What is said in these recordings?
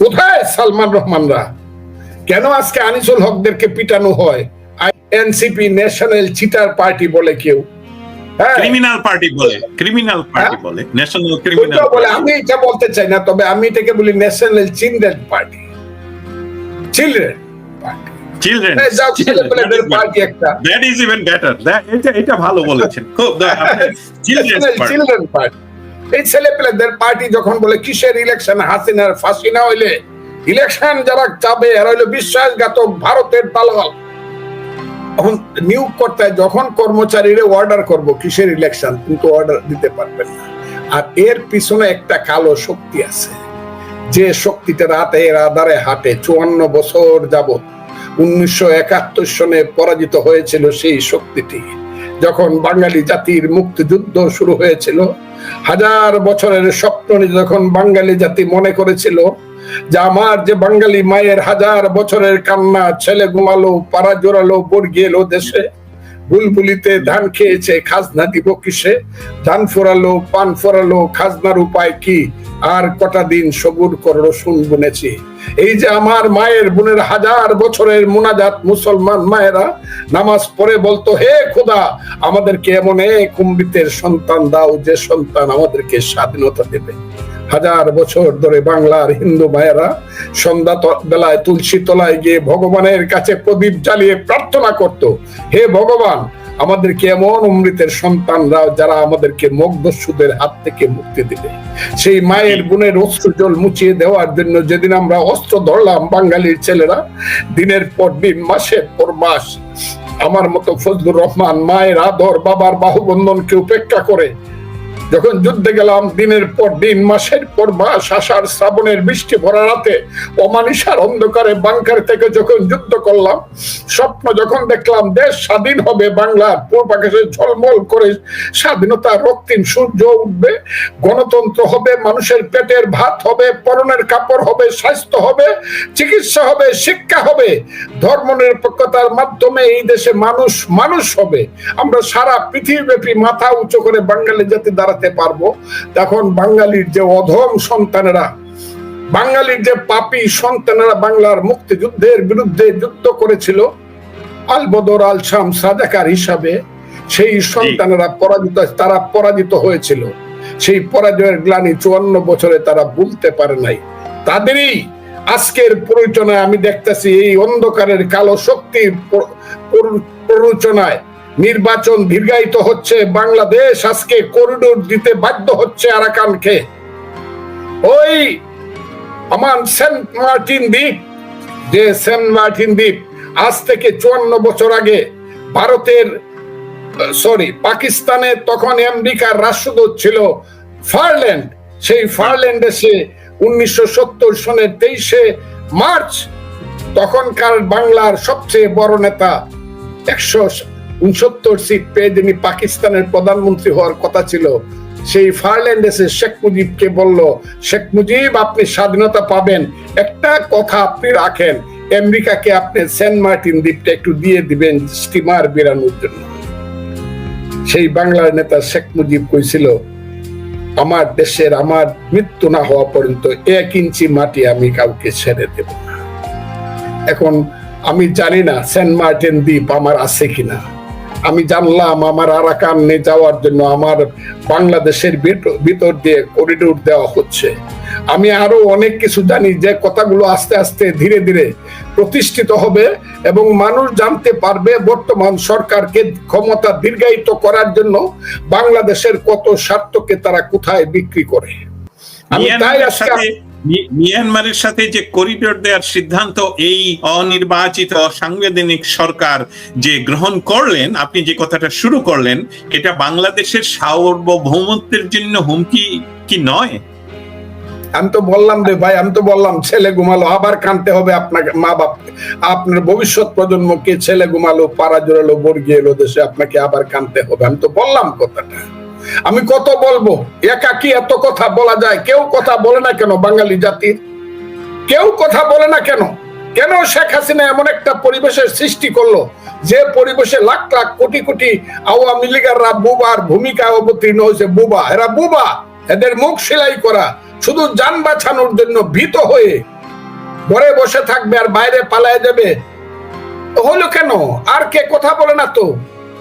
কোথায় সালমান রহমানরা? কেন আজকে আনিসুল হকদেরকে পিটানো হয়? এনসিপি ন্যাশনাল চিটার পার্টি বলে কেউ। হ্যাঁ। ক্রিমিনাল পার্টি বলে ক্রিমিনাল পার্টি হ্যাঁ? বলে ন্যাশনাল ক্রিমিনাল বলে আমি এটা বলতে চাই না তবে আমি এটাকে বলি national children party children party children একটা। দ্যাট ইজ ইভেন বেটার এটা ভালো বলেছেন। খুব চিলড্রেন পার্টি এই ছেলেপেলেদের পার্টি যখন বলে, কিসের ইলেকশন হাসিনার ফাঁসি না হইলে? ইলেকশন যারা চাবে, এরা হইল বিশ্বাসঘাতক ভারতের দালাল এখন নিয়োগ করতে যখন কর্মচারীরা অর্ডার করব, কিসের ইলেকশন কিন্তু অর্ডার দিতে পারবেন না। আর এর পিছনে একটা কালো শক্তি আছে। যে শক্তিটা রাতে রাদারে হাটে, চুয়ান্ন বছর যাবত উনিশশো একাত্তর সনে পরাজিত হয়েছিল সেই শক্তিটি। যখন বাঙালি জাতির মুক্তিযুদ্ধ শুরু হয়েছিল, হাজার বছরের স্বপ্ন যখন বাঙালি জাতি মনে করেছিল যে আমার যে বাঙালি মায়ের হাজার বছরের কান্না, ছেলে ঘুমালো, পাড়া জোরালো, বর্গি দেশে বুলবুলিতে ধান খেয়েছে, খাজনা দিব কিসে? ধান ফোরালো, পান ফোরালো, খাজনার উপায় কি? আর কটা দিন সবুর কর রসুন বুনেছি। এই যে আমার মায়ের বোনের হাজার বছরের মুনাজাত মুসলমান মায়েরা, নামাজ পড়ে বলতো, হে খোদা, আমাদেরকে এমন এক অমৃতের সন্তান দাও, যে সন্তান আমাদেরকে স্বাধীনতা দেবে। হাজার বছর ধরে বাংলার হিন্দু মায়েরা সন্ধ্যা বেলায় তুলসী তলায় গিয়ে ভগবানের কাছে প্রদীপ জ্বালিয়ে প্রার্থনা করত। হে ভগবান, আমাদেরকে এমন অমৃতের সন্তানরা যারা আমাদেরকে মগ্ধসুদের হাত থেকে মুক্তি দিবে। সেই মায়ের বোনের অস্ত্র জল মুছিয়ে দেওয়ার জন্য যেদিন আমরা অস্ত্র ধরলাম বাঙালির ছেলেরা, দিনের পর দিন, মাসের পর মাস, আমার মতো ফজলুর রহমান মায়ের আদর, বাবার বাহুবন্ধনকে উপেক্ষা করে যখন যুদ্ধে গেলাম, দিনের পর দিন, মাসের পর মাস, আষাঢ় শ্রাবণের বৃষ্টি ভরা রাতে, অমানিসার অন্ধকারে বাংকার থেকে যখন যুদ্ধ করলাম, স্বপ্ন যখন দেখলাম, দেশ স্বাধীন হবে বাংলার পূর্ব আকাশে ঝলমল করে স্বাধীনতা, রক্তিম সূর্য উঠবে, গণতন্ত্র হবে, মানুষের পেটের ভাত হবে, পরনের কাপড় হবে, স্বাস্থ্য হবে, চিকিৎসা হবে, শিক্ষা হবে ধর্ম নিরপেক্ষতার মাধ্যমে এই দেশে মানুষ মানুষ হবে। আমরা সারা পৃথিবীব্যাপী মাথা উঁচু করে বাঙালি জাতি দাঁড়াতে পারব। তখন বাঙালির যে অধম সন্তানেরা বাঙালির যে পাপী সন্তানেরা বাংলার মুক্তিযুদ্ধের বিরুদ্ধে যুদ্ধ করেছিল আল বদর আল শাম সাজাকার হিসাবে সেই সন্তানেরা পরাজিত তারা পরাজিত হয়েছিল। সেই পরাজয়ের গ্লানি চুয়ান্ন বছরে তারা ভুলতে পারে নাই। তাদেরই আজকের প্রয়োজনায় আমি দেখতেছি এই অন্ধকারের কালো শক্তির প্র- প্র- প্ররোচনায় নির্বাচন দীর্ঘায়িত হচ্ছে। বাংলাদেশ আজকে করিডোর দিতে বাধ্য হচ্ছে আরাকানকে। ওই আমার সেন্ট মার্টিন দ্বীপ, যে সেন্ট মার্টিন দ্বীপ, আজ থেকে চুয়ান্ন বছর আগে ভারতের, সরি, পাকিস্তানে তখন আমেরিকার রাষ্ট্রদূত ছিল ফারল্যান্ড। সেই ফারল্যান্ডে সে উনিশশো সত্তর সনের তেইশে মার্চ তখনকার বাংলার সবচেয়ে বড় নেতা, একশো উনসত্তর সিট পেয়ে যিনি পাকিস্তানের প্রধানমন্ত্রী হওয়ার কথা ছিল, সেই ফারল্যান্ডেসে শেখ মুজিবকে বলল, শেখ মুজিব, আপনি স্বাধীনতা পাবেন। একটা কথা আপনি রাখেন, আমেরিকাকে আপনি সেন্ট মার্টিন দ্বীপটা একটু দিয়ে দিবেন স্টিমার বেরানোর জন্য। সেই বাংলার নেতা শেখ মুজিব কইছিল, আমার দেশের আমার মৃত্যু না হওয়া পর্যন্ত এক ইঞ্চি মাটি আমি কাউকে ছেড়ে দেব না। এখন আমি জানি না সেন্ট মার্টিন দ্বীপ আমার আছে কিনা। আমি জানলাম আমার আরাকানে যাওয়ার জন্য আমার বাংলাদেশের ভিতর দিয়ে করিডোর দেওয়া হচ্ছে। আমি আরও অনেক কিছু জানি যে কথাগুলো আস্তে আস্তে ধীরে ধীরে প্রতিষ্ঠিত হবে এবং মানুষ জানতে পারবে বর্তমান সরকারকে ক্ষমতা দীর্ঘায়িত করার জন্য বাংলাদেশের কত স্বার্থকে তারা কোথায় বিক্রি করে। আমি তাই আজকে মিয়ানমারের সাথে যে করিডোর দেওয়ার সিদ্ধান্ত, এই অনির্বাচিত সাংবিধানিক সরকার যে গ্রহণ করলেন, আপনি যে কথাটা শুরু করলেন, এটা বাংলাদেশের সার্বভৌমত্বের জন্য হুমকি কি নয়? আমি তো বললাম রে ভাই, আমি তো বললাম, ছেলে ঘুমালো, আবার কানতে হবে আপনাকে, মা বাপ, আপনার ভবিষ্যৎ প্রজন্মকে ছেলে ঘুমালো, পাড়া জোরালো বর্গি এলো দেশে, আপনাকে আবার কানতে হবে। আমি তো বললাম কথাটা। আমি কত বলব? একাকি এত কথা বলা যায়। কেউ কথা বলে না কেন বাঙালি জাতির? কেউ কথা বলে না কেন? কেন শেখ হাসিনা এমন একটা পরিবেশের সৃষ্টি করল, যে পরিবেশে লাখ লাখ কোটি কোটি আওয়ামী লীগাররা বুবার ভূমিকায় অবতীর্ণ হয়েছে? বুবা। এরা বুবা। এদের মুখ সেলাই করা, শুধু যান বাঁচানোর জন্য ভীত হয়ে ঘরে বসে থাকবে আর বাইরে পালায় যাবে হলো কেন? আর কে কথা বলে না তো?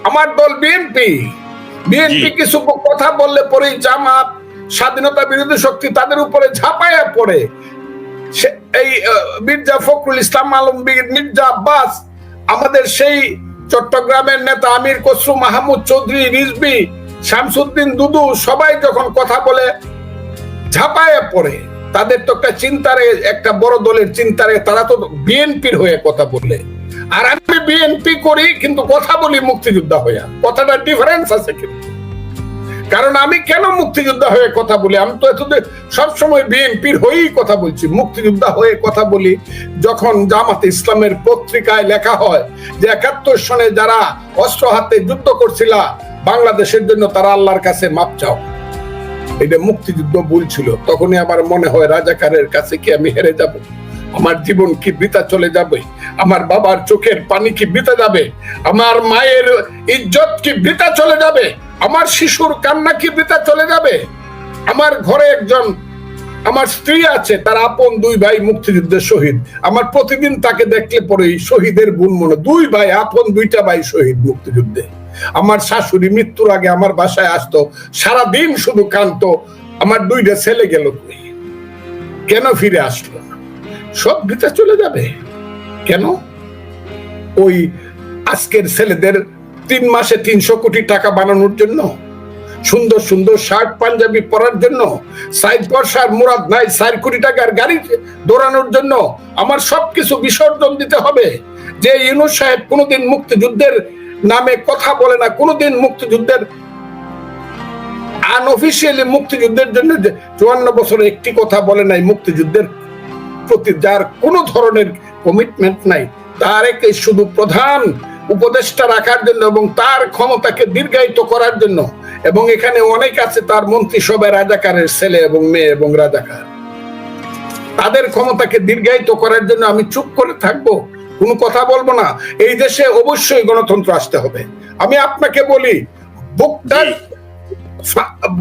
আমার দল বিএনপি। বিএনপি কিছু কথা বললে পরেই জামাত স্বাধীনতা বিরোধী শক্তি তাদের উপরে ঝাঁপায়া পড়ে। এই মির্জা ফখরুল ইসলাম আলমগীর মির্জা আব্বাস আমাদের সেই চট্টগ্রামের নেতা আমির খসরু মাহমুদ চৌধুরী রিজবি শামসুদ্দিন দুদু সবাই যখন কথা বলে ঝাঁপায় পড়ে তাদের তো একটা চিন্তারে একটা বড় দলের চিন্তারে তারা তো বিএনপির হয়ে কথা বললে। আর আমি বিএনপি করি, কিন্তু কথা বলি মুক্তিযোদ্ধা হইয়া। কথাটা ডিফারেন্স আছে কিন্তু। কারণ আমি কেন মুক্তিযোদ্ধা হয়ে কথা বলি? আমি তো এতদিন সবসময় বিএনপির হয়েই কথা বলছি। মুক্তিযোদ্ধা হয়ে কথা বলি যখন জামাত ইসলামের পত্রিকায় লেখা হয় যে একাত্তর সনে যারা অস্ত্র হাতে যুদ্ধ করছিলা, বাংলাদেশের জন্য তারা আল্লাহর কাছে মাপ চাও। এটা মুক্তিযুদ্ধ বলছিল তখনই আমার মনে হয় রাজাকারের কাছে কি আমি হেরে যাব? আমার জীবন কি বৃথা চলে যাবে? আমার বাবার চোখের পানি কি বৃথা যাবে? আমার মায়ের ইজ্জত কি বৃথা চলে যাবে? আমার শিশুর কান্না কি বৃথা চলে যাবে? আমার ঘরে একজন, আমার স্ত্রী আছে, তার আপন দুই ভাই মুক্তিযুদ্ধের শহীদ। আমার প্রতিদিন তাকে দেখলে পরে শহীদের গুণ মনে দুই ভাই, আপন দুইটা ভাই শহীদ মুক্তিযুদ্ধে। আমার শাশুড়ি মৃত্যুর আগে আমার বাসায় আসতো সারা দিন শুধু কানতো আমার দুইটা ছেলে গেল কেন ফিরে আসলো? সব বৃথা চলে যাবে। কেন? ওই আজকের ছেলেদের তিন মাসে তিনশো কোটি টাকা বানানোর জন্য, সুন্দর সুন্দর শার্ট, পাঞ্জাবি পরার জন্য, সাইড বর্ষার মুরাদ নাই, চার কোটি টাকার গাড়ি দৌড়ানোর জন্য আমার সবকিছু বিসর্জন দিতে হবে। যে ইউনুস সাহেব কোনোদিন মুক্তিযুদ্ধের নামে কথা বলে না, কোনোদিন মুক্তিযুদ্ধের আনঅফিসিয়ালি মুক্তিযুদ্ধের জন্য চুয়ান্ন বছরে একটি কথা বলে নাই, মুক্তিযুদ্ধের প্রতি যার কোনো ধরনের কমিটমেন্ট নাই তার একে শুধু প্রধান উপদেষ্টা রাখার জন্য এবং তার ক্ষমতাকে দীর্ঘায়িত করার জন্য। এবং এখানে অনেক আছে তার মন্ত্রিসভায় রাজাকারের ছেলে এবং মেয়ে এবং রাজাকার। তাদের ক্ষমতাকে দীর্ঘায়িত করার জন্য আমি চুপ করে থাকব কোনো কথা বলব না। এই দেশে অবশ্যই গণতন্ত্র আসতে হবে। আমি আপনাকে বলি বুকটা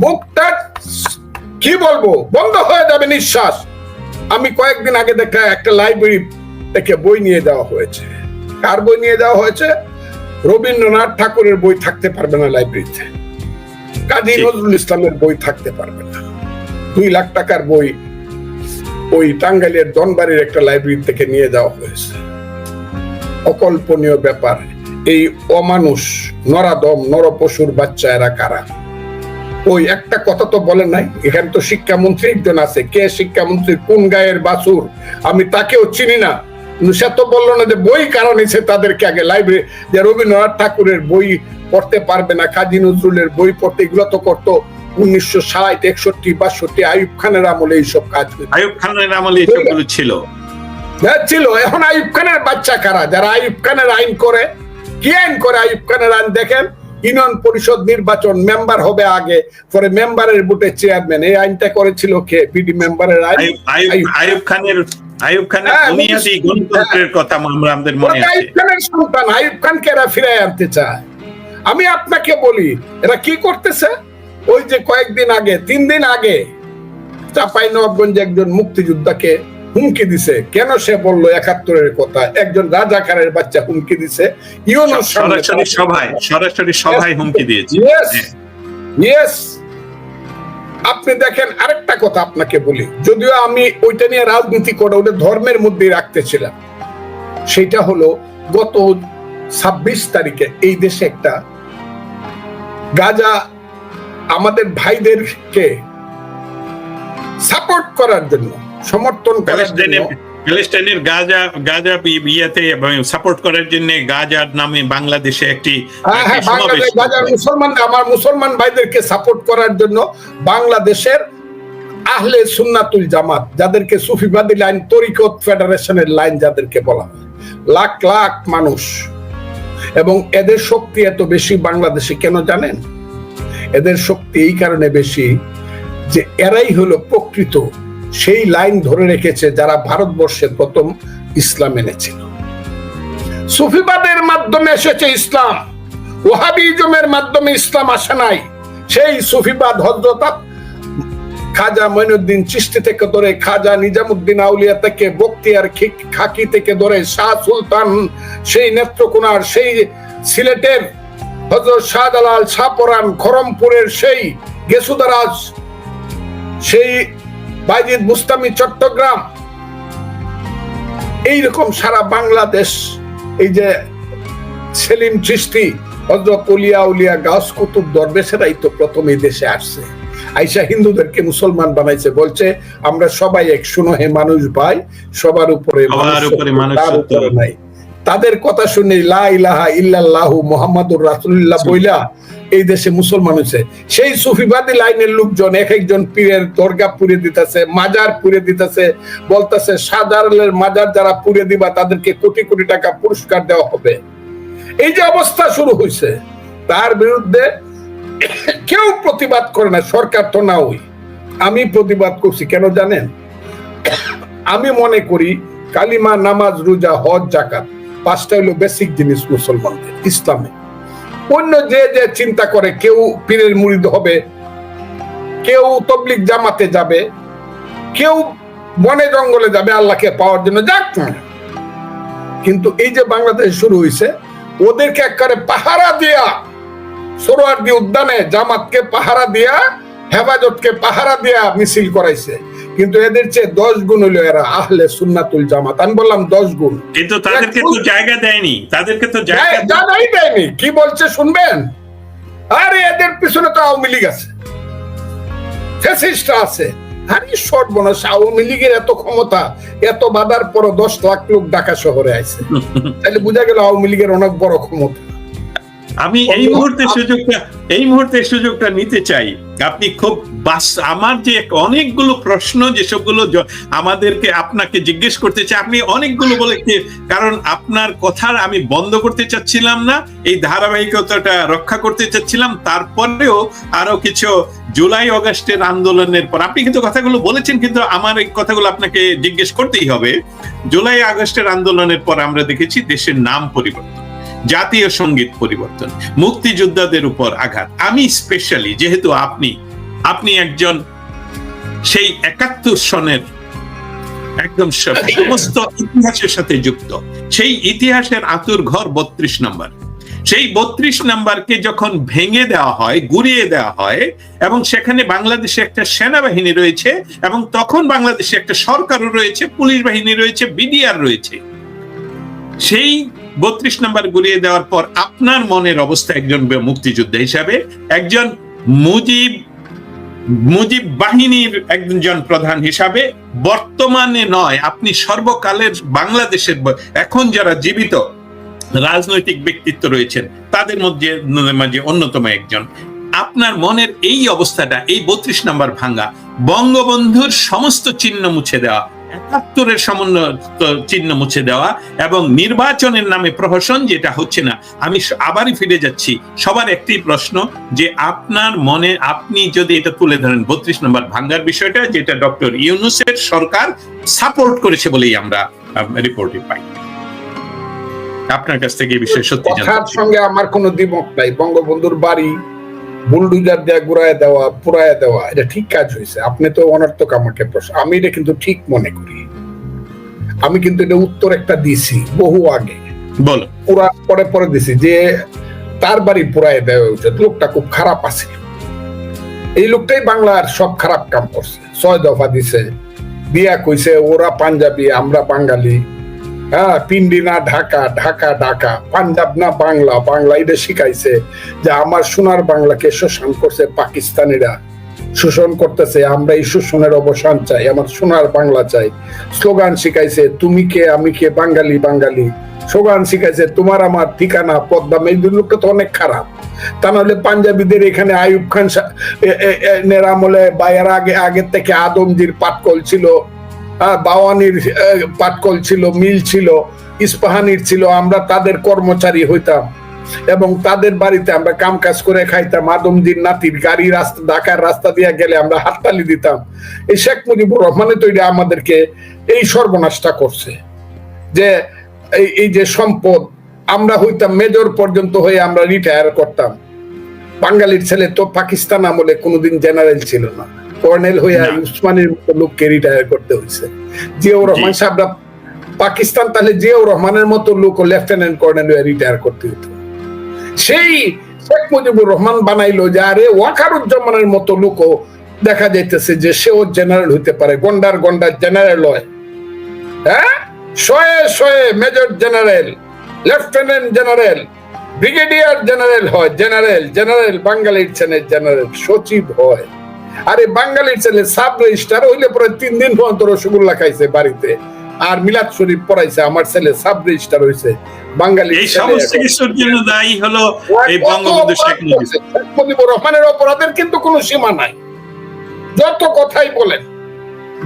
বুকটা কি বলব বন্ধ হয়ে যাবে নিঃশ্বাস। আমি কয়েকদিন আগে দেখা একটা লাইব্রেরি থেকে বই নিয়ে যাওয়া হয়েছে। কার বই নিয়ে যাওয়া হয়েছে? রবীন্দ্রনাথ ঠাকুরের বই থাকতে পারবে না লাইব্রেরিতে কাজী নজরুল ইসলামের বই থাকতে পারবে না। দুই লাখ টাকার বই ওই টাঙ্গাইলের দনবাড়ির একটা লাইব্রেরি থেকে নিয়ে যাওয়া হয়েছে। অকল্পনীয় ব্যাপার এই অমানুষ নরাদম নরপশুর বাচ্চা এরা কারা? ওই একটা কথা তো বলেন নাই এখানে তো শিক্ষামন্ত্রী একজন আছে। কে শিক্ষামন্ত্রী? কোন গায়ের বাসুর আমি তাকেও চিনি না। সে তো বলল না যে বই কারণ এসে তাদেরকে আগে লাইব্রেরি যে রবীন্দ্রনাথ ঠাকুরের বই পড়তে পারবে না কাজী নজরুলের বই পড়তে এগুলো তো করতো উনিশশো ষাট একষট্টি বাষট্টি আয়ুব খানের আমলে এইসব কাজ আয়ুব খানের আমলে এসবগুলো ছিল? হ্যাঁ, ছিল। এখন আয়ুব খানের বাচ্চা কারা? যারা আয়ুব খানের আইন করে কি আইন করে আয়ুব খানের আইন দেখেন? ইউনিয়ন পরিষদ নির্বাচন মেম্বার হবে আগে পরে মেম্বারের বুটে চেয়ারম্যান এই আইনটা করেছিল কে? বিডি মেম্বারের আইন? আয়ুব খানের আয়ুব খানের হ্যাঁ, গণতন্ত্রের কথা আমরা আমাদের মনে আছে। আইব খানের সন্তান। আইব খানকে এরা ফিরে আনতে চায়। আমি আপনাকে বলি এরা কি করতেছে? ওই যে কয়েকদিন আগে তিন দিন আগে চাপাই নবাবগঞ্জে একজন মুক্তিযোদ্ধাকে হুমকি দিছে। কেন সে বলল একাত্তরের কথা? একজন রাজাকারের বাচ্চা হুমকি দিছে। ইউনুস সরাসরি সভায় সরাসরি সভায় হুমকি দিয়েছে। হ্যাঁ। ইয়েস আপনি দেখেন আরেকটা কথা আপনাকে বলি। যদিও আমি ওইটা নিয়ে রাজনীতি করে ওটা ধর্মের মধ্যেই রাখতেছিলাম সেটা হলো গত ছাব্বিশ তারিখে এই দেশে একটা গাজা আমাদের ভাইদেরকে সাপোর্ট করার জন্য সমর্থন করার জন্য। প্যালেস্টাইনের গাজা গাজা ইয়েতে সাপোর্ট করার জন্য গাজার নামে বাংলাদেশে একটি হ্যাঁ হ্যাঁ মুসলমান আমার মুসলমান ভাইদেরকে সাপোর্ট করার জন্য বাংলাদেশের আহলে সুন্নাতুল জামাত যাদেরকে সুফিবাদী লাইন তরিকত ফেডারেশনের লাইন যাদেরকে বলা হয় লাখ লাখ মানুষ। এবং এদের শক্তি এত বেশি বাংলাদেশে কেন জানেন? এদের শক্তি এই কারণে বেশি যে এরাই হলো প্রকৃত সেই লাইন ধরে রেখেছে যারা ভারতবর্ষে প্রথম ইসলাম এনেছিল। সুফিবাদের মাধ্যমে এসেছে ইসলাম। ওহাবিজমের মাধ্যমে ইসলাম আসে নাই। সেই সুফিবাদ হজরত খাজা মঈনুদ্দিন চিস্তি থেকে ধরে, খাজা নিজামুদ্দিন আউলিয়া থেকে, বক্তিয়ার খাকি থেকে ধরে, শাহ সুলতান, সেই নেত্রকোনার, সেই সিলেটের হজরত শাহজালাল শাহপরান খরমপুরের সেই গেসুদারাজ, সেই বাইজিদ মুস্তামি চট্টগ্রাম। এইরকম সারা বাংলাদেশ এই যে সেলিম চিস্তি হজরত উলিয়া উলিয়া গাছ কুতুব দরবেশেরাই তো প্রথম এই দেশে আসছে। আইসা হিন্দুদেরকে মুসলমান বানাইছে বলছে আমরা সবাই এক শুনো হে মানুষ ভাই সবার উপরে তার উপরে নাই। তাদের কথা শুনে লা ইলাহা ইল্লাল্লাহু মুহাম্মাদুর রাসূলুল্লাহ বইলা এই দেশে মুসলমান হয়েছে সেই সুফিবাদী লাইনের লোকজন এক একজন পীরের দরগা পুড়ে দিতেছে মাজার পুড়ে দিতেছে বলতেছে সাধারণের মাজার যারা পুড়ে দিবা তাদেরকে কোটি কোটি টাকা পুরস্কার দেওয়া হবে। এই যে অবস্থা শুরু হয়েছে তার বিরুদ্ধে কেউ প্রতিবাদ করে না সরকার তো না ওই আমি প্রতিবাদ করছি কেন জানেন? আমি মনে করি কালিমা নামাজ রোজা হজ জাকাত পাঁচটা হলো বেসিক জিনিস মুসলমানদের, ইসলামে। অন্য যে যে চিন্তা করে কেউ পীরের মুরিদ হবে, কেউ তবলিক জামাতে যাবে, কেউ বনে জঙ্গলে যাবে আল্লাহকে পাওয়ার জন্য, যাক কিন্তু এই যে বাংলাদেশ শুরু হয়েছে ওদেরকে একবারে পাহারা দিয়া সোরোয়ার্দি উদ্যানে জামাতকে পাহারা দিয়া, হেফাজতকে পাহারা দিয়া মিছিল করাইছে। কিন্তু এদের চেয়ে দশ গুণ হইল এরা আহলে সুন্নাতুল জামাত। আমি বললাম দশ গুণ। কিন্তু তাদেরকে তো জায়গা দেয়নি। তাদেরকে তো জায়গা জানাই- জানাই দেয়নি। কি বলছে শুনবেন? আরে এদের পিছনে তো আওয়ামী লীগ আছে। আছে। আরে সর্বনাশ আওয়ামী লীগের এত ক্ষমতা এত বাধার পর দশ লাখ লোক ঢাকা শহরে আছে। তাহলে বোঝা গেল আওয়ামী লীগের অনেক বড় ক্ষমতা। আমি এই মুহূর্তে সুযোগটা এই মুহূর্তে সুযোগটা নিতে চাই। আপনি খুব বাস আমার যে অনেকগুলো প্রশ্ন যেসবগুলো আমাদেরকে আপনাকে জিজ্ঞেস করতে চাই আপনি অনেকগুলো বলে কারণ আপনার কথার আমি বন্ধ করতে চাচ্ছিলাম না এই ধারাবাহিকতাটা রক্ষা করতে চাচ্ছিলাম। তারপরেও আরও কিছু জুলাই অগস্টের আন্দোলনের পর আপনি কিন্তু কথাগুলো বলেছেন কিন্তু আমার এই কথাগুলো আপনাকে জিজ্ঞেস করতেই হবে। জুলাই আগস্টের আন্দোলনের পর আমরা দেখেছি দেশের নাম পরিবর্তন। জাতীয় সংগীত পরিবর্তন মুক্তিযোদ্ধাদের উপর আঘাত। আমি স্পেশালি যেহেতু আপনি আপনি একজন সেই একাত্তর সনের একদম সমস্ত ইতিহাসের সাথে যুক্ত। সেই ইতিহাসের আতুর ঘর বত্রিশ নম্বর। সেই বত্রিশ নাম্বারকে যখন ভেঙে দেওয়া হয় গুড়িয়ে দেওয়া হয় এবং সেখানে বাংলাদেশে একটা সেনাবাহিনী রয়েছে এবং তখন বাংলাদেশে একটা সরকারও রয়েছে পুলিশ বাহিনী রয়েছে বিডিআর রয়েছে। সেই বত্রিশ নাম্বার গুলিয়ে দেওয়ার পর আপনার মনের অবস্থা একজন মুক্তিযোদ্ধা হিসাবে, একজন মুজিব মুজিব বাহিনীর একজন প্রধান হিসাবে, বর্তমানে নয়, আপনি সর্বকালের বাংলাদেশের এখন যারা জীবিত রাজনৈতিক ব্যক্তিত্ব রয়েছেন, তাদের মধ্যে, মাঝে অন্যতম একজন। আপনার মনের এই অবস্থাটা, এই বত্রিশ নাম্বার ভাঙ্গা, বঙ্গবন্ধুর সমস্ত চিহ্ন মুছে দেওয়া একাত্তরের সমন্বয় চিহ্ন মুছে দেওয়া এবং নির্বাচনের নামে প্রহসন যেটা হচ্ছে না আমি আবারই ফিরে যাচ্ছি। সবার একটি প্রশ্ন যে আপনার মনে আপনি যদি এটা তুলে ধরেন বত্রিশ নম্বর ভাঙ্গার বিষয়টা যেটা ডক্টর ইউনুসের সরকার সাপোর্ট করেছে বলেই আমরা রিপোর্টে পাই। আপনার কাছ থেকে এই বিষয়ে সত্যি কথার সঙ্গে আমার কোনো দ্বিমত নাই। বঙ্গবন্ধুর বাড়ি বুলডুজার দিয়ে ঘুরায় দেওয়া পুরায় দেওয়া এটা ঠিক কাজ হয়েছে আপনি তো অনর্থক আমাকে প্রশ্ন আমি এটা কিন্তু ঠিক মনে করি। আমি কিন্তু এটা উত্তর একটা দিছি বহু আগে। বলো। পুরা পরে পরে দিছি যে তার বাড়ি পুরায় দেওয়া উচিত লোকটা খুব খারাপ আছে এই লোকটাই বাংলার সব খারাপ কাম করছে। ছয় দফা দিছে। বিয়া কইছে ওরা পাঞ্জাবি আমরা বাঙালি। হ্যাঁ পিন্ডি না ঢাকা ঢাকা ঢাকা। পাঞ্জাব না বাংলা বাংলা এটা শিখাইছে যে আমার সোনার বাংলাকে শোষণ করছে পাকিস্তানিরা। শোষণ করতেছে, আমরা এই শোষণের অবসান চাই, আমার সোনার বাংলা চাই। স্লোগান শিখাইছে, তুমি কে, আমি কে, বাঙালি বাঙালি। স্লোগান শিখাইছে, তোমার আমার ঠিকানা, পদ্মা লোকটা তো অনেক খারাপ। তা নাহলে পাঞ্জাবিদের এখানে আয়ুব খান আমলে বা এর আগে, আগের থেকে আদমজির পাটকল ছিল। বাওয়ানির পাটকল ছিল, মিল ছিল, ইস্পাহানির ছিল, আমরা তাদের কর্মচারী হইতাম এবং তাদের বাড়িতে আমরা কাম কাজ করে খাইতাম। আদমজির নাতির গাড়ি রাস্তা, ঢাকার রাস্তা দিয়ে গেলে আমরা হাততালি দিতাম। এই শেখ মুজিবুর রহমানে তো এটা আমাদেরকে এই সর্বনাশটা করছে। যে এই এই যে সম্পদ, আমরা হইতাম মেজর পর্যন্ত হয়ে আমরা রিটায়ার করতাম। বাঙালির ছেলে তো পাকিস্তান আমলে কোনোদিন জেনারেল ছিল না। কর্নেল হইয়া উসমানের মতো লোককে রিটায়ার করতে হয়েছে জিয়াউর রহমান সাহেবরা পাকিস্তান তাহলে জিয়াউর রহমানের মতো লোক লেফটেন্যান্ট কর্নেল হইয়া রিটায়ার করতে হতো সেই শেখ মুজিবুর রহমান বানাইলো যে আরে ওয়াকারুজ্জামানের মতো লোকও দেখা যাইতেছে যে সেও জেনারেল হইতে পারে গন্ডার গন্ডার জেনারেল হয়। হ্যাঁ? শয়ে শয়ে major general lieutenant general brigadier general হয় জেনারেল জেনারেল বাঙালির ছেলে জেনারেল সচিব হয়। আরে বাঙালির ছেলে সাব রেজিস্টার হইলে পরে তিন দিন পর্যন্ত রসগোল্লা খাইছে বাড়িতে। আর মিলাদ শরীফ পড়াইছে আমার ছেলে সাব রেজিস্টার হইছে। বাঙালি এই সমস্ত কিছুর জন্য দায়ী হলো এই বঙ্গবন্ধু শেখ মুজিবুর রহমানের অপরাধের কিন্তু কোনো সীমা নাই। যত কথাই বলেন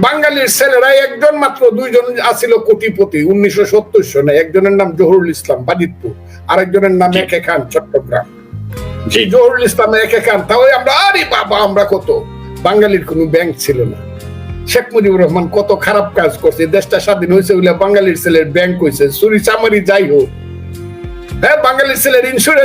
বাঙালির ছেলেরা একজন মাত্র দুইজন আছিল কোটিপতি উনিশশো সত্তর সনে। একজনের নাম জহুরুল ইসলাম বাজিতপুর। আরেকজনের নাম একে খান চট্টগ্রাম। সেই জহুরুল ইসলাম একে খান তাও আমরা আরে বাবা আমরা কত? বাঙালির কোনো ব্যাংক ছিল না। শেখ মুজিবুর রহমান কত খারাপ কাজ করছে, দেশটা স্বাধীন হয়েছে বলে বাঙালির ছেলের ব্যাংক হয়েছে, চুরি চামারি যাই হোক। হ্যাঁ বাঙালির ছেলের ইন্স্যুরেন্স